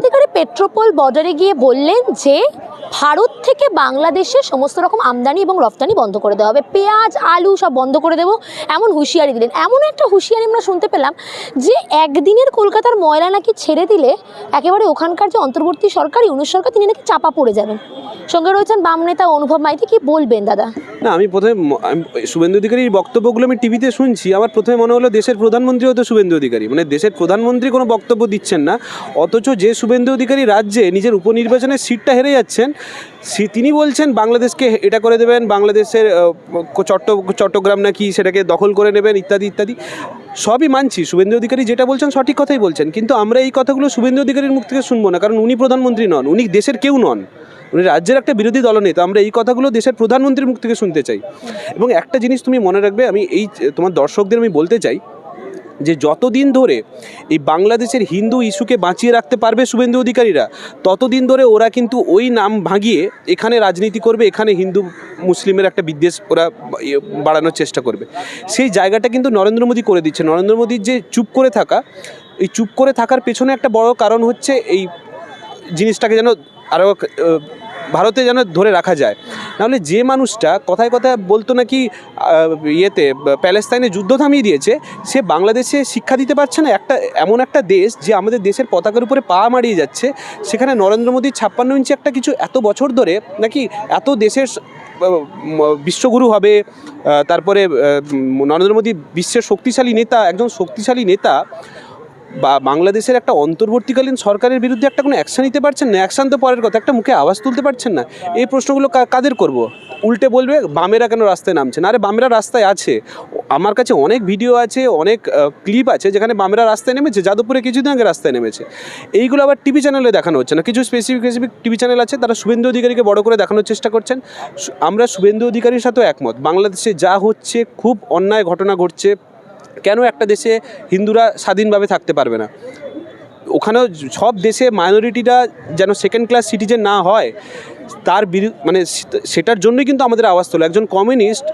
অধিকারী পেট্রোপোল বর্ডারে গিয়ে বললেন যে, ভারত থেকে বাংলাদেশে সমস্ত রকম আমদানি এবং রপ্তানি বন্ধ করে দেওয়া হবে। পেঁয়াজ, আলু সব বন্ধ করে দেবো, এমন হুঁশিয়ারি দিলেন। এমন একটা হুঁশিয়ারি আমরা শুনতে পেলাম যে, একদিনের কলকাতার ময়লা নাকি ছেড়ে দিলে একেবারে ওখানকার যে অন্তর্বর্তী সরকার, ইউনুস সরকার, তিনি নাকি চাপা পড়ে যাবেন। সঙ্গে রয়েছেন বাম নেতা অনুভব মাইতি। কি বলবেন দাদা? না, আমি প্রথমে শুভেন্দু অধিকারীর বক্তব্যগুলো আমি টিভিতে শুনছি। আমার প্রথমে মনে হলো দেশের প্রধানমন্ত্রী হতো শুভেন্দু অধিকারী। মানে দেশের প্রধানমন্ত্রী কোনো বক্তব্য দিচ্ছেন না। অথচ যে শুভেন্দু অধিকারী রাজ্যে নিজের উপনির্বাচনের সিটটা হেরে যাচ্ছেন, সে- তিনি বলছেন বাংলাদেশকে এটা করে দেবেন, বাংলাদেশের চট্ট, চট্টগ্রাম নাকি সেটাকে দখল করে নেবেন, ইত্যাদি ইত্যাদি। সবই মানছি, শুভেন্দু অধিকারী যেটা বলছেন সঠিক কথাই বলছেন। কিন্তু আমরা এই কথাগুলো শুভেন্দু অধিকারীর মুখ থেকে শুনব না, কারণ উনি প্রধানমন্ত্রী নন, উনি দেশের কেউ নন। উনি রাজ্যের একটা বিরোধী দলনেতা আমরা এই কথাগুলো দেশের প্রধানমন্ত্রীর মুখ থেকে শুনতে চাই। এবং একটা জিনিস তুমি মনে রাখবে, আমি এই তোমার দর্শকদের আমি বলতে চাই যে যতদিন ধরে এই বাংলাদেশের হিন্দু ইস্যুকে বাঁচিয়ে রাখতে পারবে শুভেন্দু অধিকারীরা, ততদিন ধরে ওরা কিন্তু ওই নাম ভাঙিয়ে এখানে রাজনীতি করবে, এখানে হিন্দু, মুসলিমের একটা বিদ্বেষ ওরা ইয়ে বাড়ানোর চেষ্টা করবে। সেই জায়গাটা কিন্তু নরেন্দ্র মোদী করে দিচ্ছে। নরেন্দ্র মোদীর যে চুপ করে থাকা, এই চুপ করে থাকার পেছনে একটা বড় কারণ হচ্ছে এই জিনিসটাকে যেন আরও ভারতে যেন ধরে রাখা যায়। নাহলে যে মানুষটা কথায় কথায় বলতো নাকি ইয়েতে, প্যালেস্তাইনে যুদ্ধ থামিয়ে দিয়েছে, সে বাংলাদেশে শিক্ষা দিতে পারছে না। একটা, এমন একটা দেশ যে আমাদের দেশের পতাকার উপরে পা মারিয়ে যাচ্ছে। সেখানে নরেন্দ্র মোদীর ছাপ্পান্ন ইঞ্চি একটা কিছু এত বছর ধরে নাকি এত দেশের বিশ্বগুরু হবে তারপরে নরেন্দ্র মোদী বিশ্বের শক্তিশালী নেতা, একজন শক্তিশালী নেতা বা বাংলাদেশের একটা অন্তর্বর্তীকালীন সরকারের বিরুদ্ধে একটা কোনো অ্যাকশন নিতে পারছেন না? অ্যাকশান তো পরের কথা, একটা মুখে আওয়াজ তুলতে পারছেন না। এই প্রশ্নগুলো কাদের করব? উল্টে বলবে, বামেরা কেন রাস্তায় নামছে না? আরে, বামেরা রাস্তায় আছে। আমার কাছে অনেক ভিডিও আছে, অনেক ক্লিপ আছে, যেখানে বামেরা রাস্তায় নেমেছে, যাদবপুরে কিছুদিন আগে রাস্তায় নেমেছে। এইগুলো আবার টিভি চ্যানেলে দেখানো হচ্ছে না। কিছু স্পেসিফিক স্পেসিফিক টিভি চ্যানেল আছে, তারা শুভেন্দু অধিকারীকে বড় করে দেখানোর চেষ্টা করছেন। আমরা শুভেন্দু অধিকারীর সাথেও একমত। বাংলাদেশে যা হচ্ছে, খুব অন্যায় ঘটনা ঘটছে। কেন একটা দেশে হিন্দুরা স্বাধীনভাবে থাকতে পারবে না? ওখানেও সব দেশে মাইনরিটিরা যেন সেকেন্ড ক্লাস সিটিজেন না হয়, তার মানে সেটার জন্যই কিন্তু আমাদের আওয়াজ তোলে। একজন কমিউনিস্ট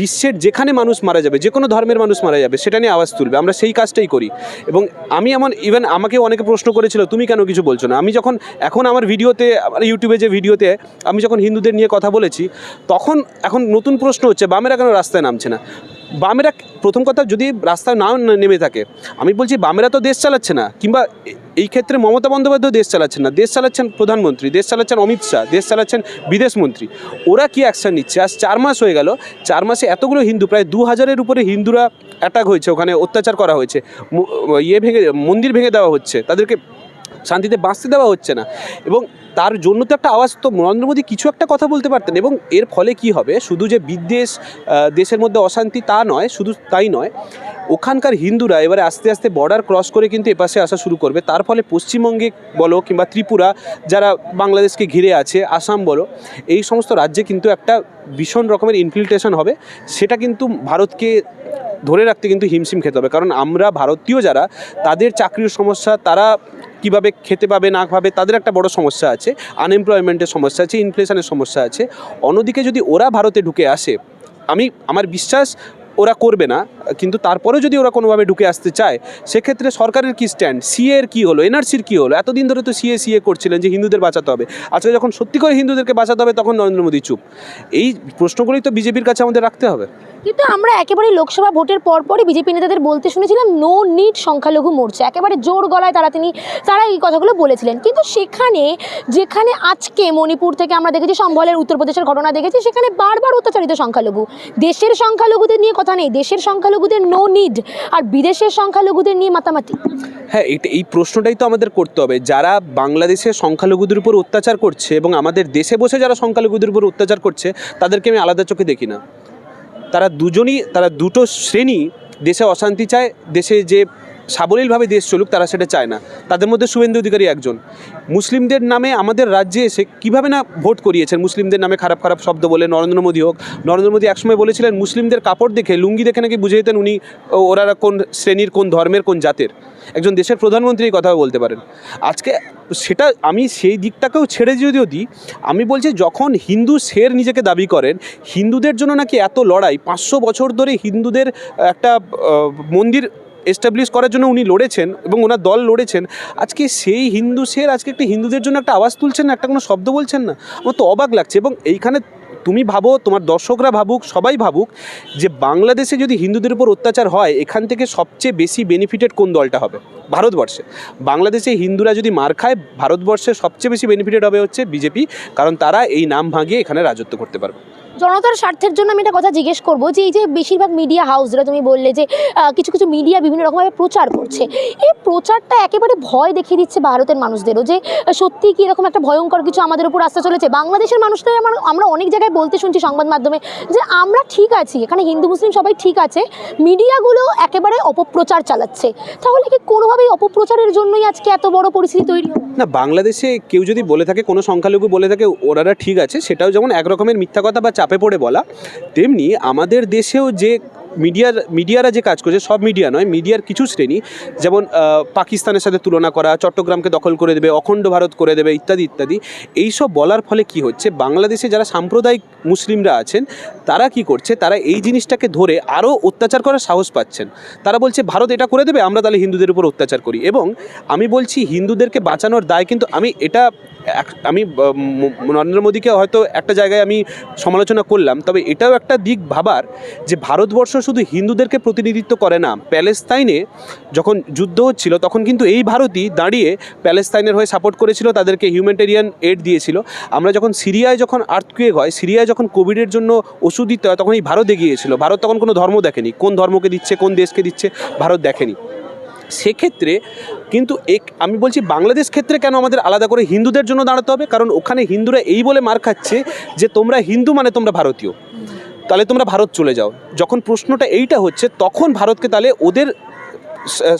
বিশ্বের যেখানে মানুষ মারা যাবে যে কোনো ধর্মের মানুষ মারা যাবে, সেটা নিয়ে আওয়াজ তুলবে। আমরা সেই কাজটাই করি। এবং আমি এমন ইভেন আমাকে অনেকে প্রশ্ন করেছিল, তুমি কেন কিছু বলছো না? আমি যখন, এখন আমার ভিডিওতে, আমার ইউটিউবে যে ভিডিওতে আমি যখন হিন্দুদের নিয়ে কথা বলেছি, তখন এখন নতুন প্রশ্ন হচ্ছে, বামেরা কেন রাস্তায় নামছে না? বামেরা প্রথম কথা যদি রাস্তায় না নেমে থাকে, আমি বলছি বামেরা তো দেশ চালাচ্ছে না, কিংবা এই ক্ষেত্রে মমতা বন্দ্যোপাধ্যায় দেশ চালাচ্ছেন না, দেশ চালাচ্ছেন প্রধানমন্ত্রী, দেশ চালাচ্ছেন অমিত শাহ, দেশ চালাচ্ছেন বিদেশমন্ত্রী ওরা কি অ্যাকশন নিচ্ছে? আজ চার মাস হয়ে গেল, চার মাসে এতগুলো হিন্দু, প্রায় দু হাজারের উপরে হিন্দুরা অ্যাটাক হয়েছে, ওখানে অত্যাচার করা হয়েছে ইয়ে ভেঙে, মন্দির ভেঙে দেওয়া হচ্ছে, তাদেরকে শান্তিতে বাঁচতে দেওয়া হচ্ছে না। এবং তার জন্য তো একটা আওয়াজ তো নরেন্দ্র মোদী কিছু একটা কথা বলতে পারতেন এবং এর ফলে কি হবে? শুধু যে বিদ্বেষ দেশের মধ্যে অশান্তি তা নয়, শুধু তাই নয়, ওখানকার হিন্দুরা এবারে আস্তে আস্তে বর্ডার ক্রস করে কিন্তু এপাশে আসা শুরু করবে। তার ফলে পশ্চিমবঙ্গে বলো কিংবা ত্রিপুরা, যারা বাংলাদেশকে ঘিরে আছে, আসাম বলো, এই সমস্ত রাজ্যে কিন্তু একটা ভীষণ রকমের ইনফিল্ট্রেশন হবে। সেটা কিন্তু ভারতকে ধরে রাখতে কিন্তু হিমশিম খেতে হবে। কারণ আমরা ভারতীয় যারা, তাদের চাকরির সমস্যা, তারা কীভাবে খেতে পাবে, না পাবে তাদের একটা বড় সমস্যা আছে। আনএমপ্লয়মেন্টের সমস্যা আছে ইনফ্লেশনের সমস্যা আছে। অন্যদিকে যদি ওরা ভারতে ঢুকে আসে, আমি, আমার বিশ্বাস ওরা করবে না, কিন্তু তারপরেও যদি ওরা কোনোভাবে ঢুকে আসতে চায়, সেক্ষেত্রে সরকারের কি স্ট্যান্ড সিএ এর কী হলো? এনআরসির কী হলো? এতদিন ধরে তো সিএ সিএ করছিলেন যে হিন্দুদের বাঁচাতে হবে। আজকে যখন সত্যি করে হিন্দুদেরকে বাঁচাতে হবে, তখন নরেন্দ্র মোদী চুপ। এই প্রশ্নগুলোই তো বিজেপির কাছে আমাদের রাখতে হবে। কিন্তু আমরা একেবারে লোকসভা ভোটের পরপরই বিজেপি নেতাদের বলতে শুনেছিলাম নো নিড সংখ্যালঘু মোর্চা। একেবারে জোর গলায় তারা তিনি, তারা এই কথাগুলো বলেছিলেন। কিন্তু সেখানে, যেখানে আজকে মণিপুর থেকে আমরা দেখেছি, সম্বলের উত্তরপ্রদেশের ঘটনা দেখেছি, সেখানে বারবার অত্যাচারিত সংখ্যালঘু। দেশের সংখ্যালঘুদের নিয়ে কথা নেই, দেশের সংখ্যালঘুদের নো নিড আর বিদেশের সংখ্যালঘুদের নিয়ে মাতামাতি। হ্যাঁ এটা, এই প্রশ্নটাই তো আমাদের করতে হবে। যারা বাংলাদেশের সংখ্যালঘুদের উপর অত্যাচার করছে এবং আমাদের দেশে বসে যারা সংখ্যালঘুদের উপর অত্যাচার করছে, তাদেরকে আমি আলাদা চোখে দেখি না। তারা দুজনই তারা দুটো শ্রেণি দেশে অশান্তি চায় দেশে যে সাবলীলভাবে দেশ চলুক, তারা সেটা চায় না। তাদের মধ্যে শুভেন্দু অধিকারী একজন। মুসলিমদের নামে আমাদের রাজ্যে এসে কীভাবে না ভোট করিয়েছেন? মুসলিমদের নামে খারাপ খারাপ শব্দ বলে নরেন্দ্র মোদী হোক, নরেন্দ্র মোদী একসময় বলেছিলেন, মুসলিমদের কাপড় দেখে, লুঙ্গি দেখে নাকি বুঝে যেতেন উনি ওরা কোন শ্রেণির, কোন ধর্মের, কোন জাতের। একজন দেশের প্রধানমন্ত্রী কথা বলতে পারেন। আজকে সেটা আমি সেই দিকটাকেও ছেড়ে যদিও দিই, আমি বলছি যখন হিন্দু শের নিজেকে দাবি করেন, হিন্দুদের জন্য নাকি এত লড়াই, পাঁচশো বছর ধরে হিন্দুদের একটা মন্দির এস্টাবলিশ করার জন্য উনি লড়েছেন এবং ওনার দল লড়েছেন। আজকে সেই হিন্দু সের আজকে একটা হিন্দুদের জন্য একটা আওয়াজ তুলছেন না, একটা কোনো শব্দ বলছেন না। আমার তো অবাক লাগছে এবং এইখানে তুমি ভাবো, তোমার দর্শকরা ভাবুক, সবাই ভাবুক যে বাংলাদেশে যদি হিন্দুদের উপর অত্যাচার হয়, এখান থেকে সবচেয়ে বেশি বেনিফিটেড কোন দলটা হবে? ভারতবর্ষে। বাংলাদেশে হিন্দুরা যদি মার খায়, ভারতবর্ষে সবচেয়ে বেশি বেনিফিটেড হবে হচ্ছে বিজেপি, কারণ তারা এই নাম ভাঙিয়ে এখানে রাজত্ব করতে পারবে। জনতার স্বার্থের জন্য আমি একটা কথা জিজ্ঞেস করব যে এই যে বেশিরভাগ মিডিয়া হাউসরা তুমি বললে যে কিছু কিছু মিডিয়া বিভিন্ন রকমভাবে প্রচার করছে, এই প্রচারটা একেবারে ভয় দেখিয়ে দিচ্ছে ভারতের মানুষদেরও যে সত্যি কি এরকম একটা ভয়ঙ্কর কিছু আমাদের উপর আসতে চলেছে বাংলাদেশের মানুষটাই আমার, আমরা অনেক জায়গায় বলতে শুনছি সংবাদ মাধ্যমে যে, আমরা ঠিক আছি, এখানে হিন্দু, মুসলিম সবাই ঠিক আছে মিডিয়াগুলো একেবারে অপপ্রচার চালাচ্ছে তাহলে কি কোনোভাবেই অপপ্রচারের জন্যই আজকে এত বড় পরিস্থিতি তৈরি? না, বাংলাদেশে কেউ যদি বলে থাকে, কোনো সংখ্যালঘু বলে থাকে ওনারা ঠিক আছে, সেটাও যেমন একরকমের মিথ্যা কথা বা চাপে পড়ে বলা, তেমনি আমাদের দেশেও যে মিডিয়ার মিডিয়ারা যে কাজ করছে, সব মিডিয়া নয়, মিডিয়ার কিছু শ্রেণি, যেমন পাকিস্তানের সাথে তুলনা করা, চট্টগ্রামকে দখল করে দেবে, অখণ্ড ভারত করে দেবে, ইত্যাদি ইত্যাদি, এইসব বলার ফলে কি হচ্ছে, বাংলাদেশে যারা সাম্প্রদায়িক মুসলিমরা আছেন, তারা কি করছে, তারা এই জিনিসটাকে ধরে আরও অত্যাচার করার সাহস পাচ্ছেন। তারা বলছে, ভারত এটা করে দেবে, আমরা তাহলে হিন্দুদের উপর অত্যাচার করি। এবং আমি বলছি, হিন্দুদেরকে বাঁচানোর দায় কিন্তু আমি, এটা আমি নরেন্দ্র মোদীকে হয়তো একটা জায়গায় আমি সমালোচনা করলাম, তবে এটাও একটা দিক ভাবার যে ভারতবর্ষ শুধু হিন্দুদেরকে প্রতিনিধিত্ব করে না, প্যালেস্তাইনে যখন যুদ্ধ হচ্ছিল, তখন কিন্তু এই ভারতই দাঁড়িয়ে প্যালেস্তাইনের হয়ে সাপোর্ট করেছিল, তাদেরকে হিউম্যানিটেরিয়ান এড দিয়েছিল। আমরা যখন সিরিয়ায় যখন আর্থকুয়েক হয়, সিরিয়ায় যখন কোভিডের জন্য ওষুধ দিতে হয়, তখন এই ভারত এগিয়েছিল ভারত তখন কোনো ধর্ম দেখেনি, কোন ধর্মকে দিচ্ছে, কোন দেশকে দিচ্ছে, ভারত দেখেনি। সেক্ষেত্রে কিন্তু এক, আমি বলছি বাংলাদেশ ক্ষেত্রে কেন আমাদের আলাদা করে হিন্দুদের জন্য দাঁড়াতে হবে? কারণ ওখানে হিন্দুরা এই বলে মার খাচ্ছে যে তোমরা হিন্দু মানে তোমরা ভারতীয়। তাহলে তোমরা ভারত চলে যাও। যখন প্রশ্নটা এইটা হচ্ছে, তখন ভারতকে তাহলে ওদের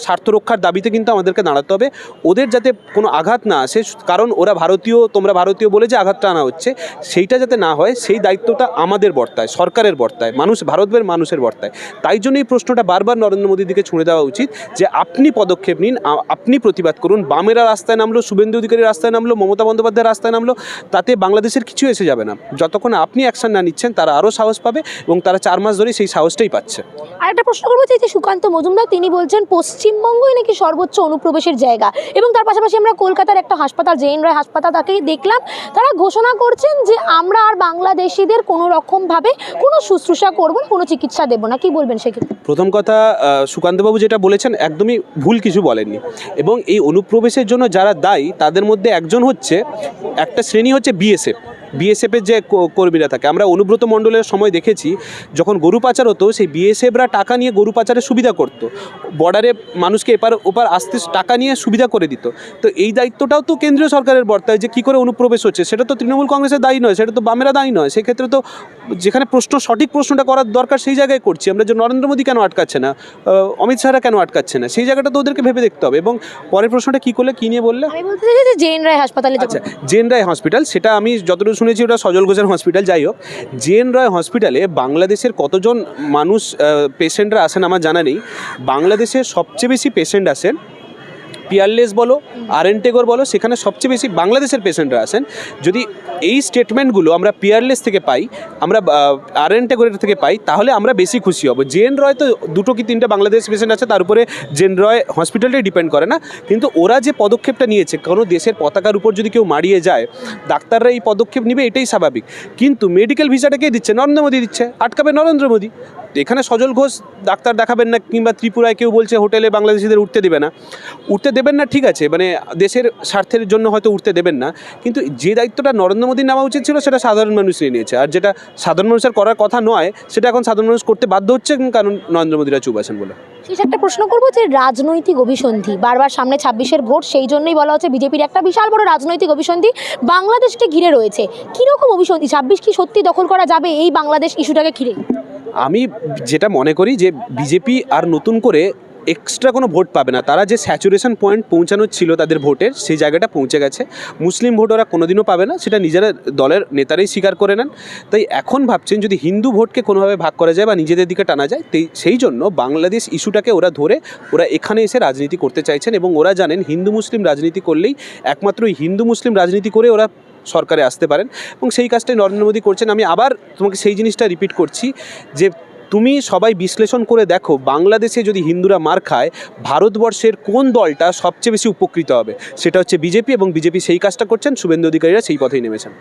স্বার্থ রক্ষার দাবিতে কিন্তু আমাদেরকে দাঁড়াতে হবে। ওদের যাতে কোনো আঘাত না আসে, কারণ ওরা ভারতীয়, তোমরা ভারতীয় বলে যে আঘাতটা আনা হচ্ছে, সেইটা যাতে না হয়, সেই দায়িত্বটা আমাদের বর্তায়, সরকারের বর্তায়, মানুষ ভারতের মানুষের বর্তায়। তাই জন্য এই প্রশ্নটা বারবার নরেন্দ্র মোদীর দিকে ছুঁড়ে দেওয়া উচিত, যে আপনি পদক্ষেপ নিন আপনি প্রতিবাদ করুন। বামেরা রাস্তায় নামলো, শুভেন্দু অধিকারী রাস্তায় নামলো, মমতা বন্দ্যোপাধ্যায় রাস্তায় নামলো, তাতে বাংলাদেশের কিছু এসে যাবে না। যতক্ষণ আপনি অ্যাকশন না নিচ্ছেন, তারা আরও সাহস পাবে এবং তারা চার মাস ধরেই সেই সাহসটাই পাচ্ছে। আর একটা প্রশ্ন করব যে সুকান্ত মজুমদার, তিনি বলছেন পশ্চিমবঙ্গই নাকি সর্বোচ্চ অনুপ্রবেশের জায়গা। এবং তার পাশাপাশি আমরা কলকাতার একটা হাসপাতাল জেএন রায় হাসপাতাল তাকেই দেখলাম। তারা ঘোষণা করছেন যে আমরা আর বাংলাদেশিদের কোনো রকমভাবে কোনো শুশ্রূষা করব না, কোনো চিকিৎসা দেবো না। কি বলবেন সেক্ষেত্রে? প্রথম কথা সুকান্তবাবু যেটা বলেছেন একদমই ভুল কিছু বলেননি। এবং এই অনুপ্রবেশের জন্য যারা দায়ী, তাদের মধ্যে একজন হচ্ছে, একটা শ্রেণি হচ্ছে বিএসএফ বিএসএফের যে কর্মীরা থাকে আমরা অনুব্রত মণ্ডলের সময় দেখেছি যখন গরু পাচার হতো সেই বিএসএফরা টাকা নিয়ে গরু পাচারের সুবিধা করতো। বর্ডারে মানুষকে এপার ওপার আসতে টাকা নিয়ে সুবিধা করে দিত। তো এই দায়িত্বটাও তো কেন্দ্রীয় সরকারের বর্তায় যে কী করে অনুপ্রবেশ হচ্ছে সেটা তো তৃণমূল কংগ্রেসের দায়ী নয় সেটা তো বামেরা দায়ী নয়। সেক্ষেত্রে তো যেখানে প্রশ্ন সঠিক প্রশ্নটা করার দরকার সেই জায়গায় করছি। আমরা যে নরেন্দ্র মোদী কেন আটকাচ্ছে না অমিত শাহরা কেন আটকাচ্ছে না সেই জায়গাটা তো ওদেরকে ভেবে দেখতে হবে। এবং পরের প্রশ্নটা কী করলে কী নিয়ে বললে? আমি বলতে চাইছি যে জেএন রায় হাসপাতালে আচ্ছা জেন রায় হসপিটাল সেটা আমি যতটুকু শুনেছি ওটা সজল ঘোষের হসপিটাল যাই হোক। জেন রয় হসপিটালে বাংলাদেশের কতজন মানুষ পেশেন্টরা আসেন আমার জানা নেই। বাংলাদেশে সবচেয়ে বেশি পেশেন্ট আসেন পিয়ারলেস বলো আর আরএনটেগর বলো, সেখানে সবচেয়ে বেশি বাংলাদেশের পেশেন্টরা আসেন। যদি এই স্টেটমেন্টগুলো আমরা পিয়ারলেস থেকে পাই, আমরা আর আরএনটেগরের থেকে পাই, তাহলে আমরা বেশি খুশি হব। জেন রয় তো দুটো কি তিনটে বাংলাদেশ পেশেন্ট আছে, তার উপরে জেন রয় হসপিটালটাই ডিপেন্ড করে না। কিন্তু ওরা যে পদক্ষেপটা নিয়েছে, কোনো দেশের পতাকার উপর যদি কেউ মারিয়ে যায়, ডাক্তাররা এই পদক্ষেপ নেবে, এটাই স্বাভাবিক। কিন্তু মেডিকেল ভিসাটা কে দিচ্ছে? নরেন্দ্র মোদী দিচ্ছে, আটকাবে নরেন্দ্র মোদী। এখানে সজল ঘোষ ডাক্তার দেখাবেন না কিংবা ত্রিপুরায় কেউ বলছে হোটেলে বাংলাদেশিদের উঠতে দেবে না। উঠতে দেবেন না, ঠিক আছে মানে দেশের স্বার্থের জন্য হয়তো উঠতে দেবেন না। কিন্তু যে দায়িত্বটা নরেন্দ্র মোদীর নেওয়া উচিত ছিল, সেটা সাধারণ মানুষ নিয়ে নিয়েছে। আর যেটা সাধারণ মানুষের করার কথা নয়, সেটা এখন সাধারণ মানুষ করতে বাধ্য হচ্ছে, কারণ নরেন্দ্র মোদীরা চুপ আছেন বলে। শেষ একটা প্রশ্ন করব যে রাজনৈতিক অভিসন্ধি, বারবার সামনে ছাব্বিশের ভোট, সেই জন্যই বলা হচ্ছে বিজেপির একটা বিশাল বড় রাজনৈতিক অভিসন্ধি বাংলাদেশকে ঘিরে রয়েছে। কীরকম অভিসন্ধি? ছাব্বিশ কি সত্যি দখল করা যাবে এই বাংলাদেশ ইস্যুটাকে ঘিরে আমি যেটা মনে করি যে বিজেপি আর নতুন করে এক্সট্রা কোনো ভোট পাবে না। তারা যে স্যাচুরেশন পয়েন্ট পৌঁছানোর ছিল তাদের ভোটের, সেই জায়গাটা পৌঁছে গেছে। মুসলিম ভোট ওরা কোনোদিনও পাবে না, সেটা নিজেরা দলের নেতারাই স্বীকার করে নেন। তাই এখন ভাবছেন যদি হিন্দু ভোটকে কোনোভাবে ভাগ করা যায় বা নিজেদের দিকে টানা যায়, তেই- সেই জন্য বাংলাদেশ ইস্যুটাকে ওরা ধরে ওরা এখানে এসে রাজনীতি করতে চাইছেন এবং ওরা জানেন হিন্দু মুসলিম রাজনীতি করলেই একমাত্র হিন্দু মুসলিম রাজনীতি করে ওরা সরকারে আসতে পারেন। এবং সেই কাজটাই নরেন্দ্র মোদী করছেন। আমি আবার তোমাকে সেই জিনিসটা রিপিট করছি যে, তুমি সবাই বিশ্লেষণ করে দেখো, বাংলাদেশে যদি হিন্দুরা মার খায়, ভারতবর্ষের কোন দলটা সবচেয়ে বেশি উপকৃত হবে? সেটা হচ্ছে বিজেপি এবং বিজেপি সেই কাজটা করছেন, শুভেন্দু অধিকারীরা সেই পথেই নেমেছেন।